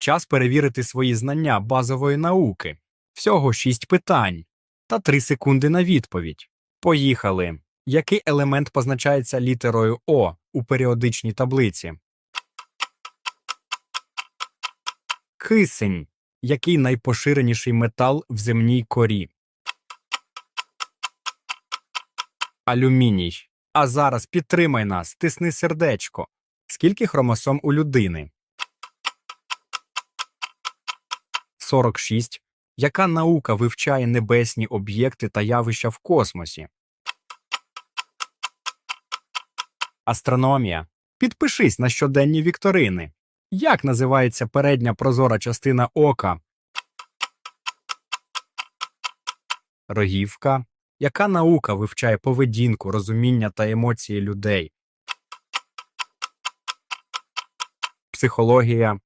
Час перевірити свої знання базової науки. Всього шість питань та три секунди на відповідь. Поїхали. Який елемент позначається літерою О у періодичній таблиці? Кисень. Який найпоширеніший метал в земній корі? Алюміній. А зараз підтримай нас, тисни сердечко. Скільки хромосом у людини? 46. Яка наука вивчає небесні об'єкти та явища в космосі? Астрономія. Підпишись на щоденні вікторини. Як називається передня прозора частина ока? Рогівка. Яка наука вивчає поведінку, розуміння та емоції людей? Психологія.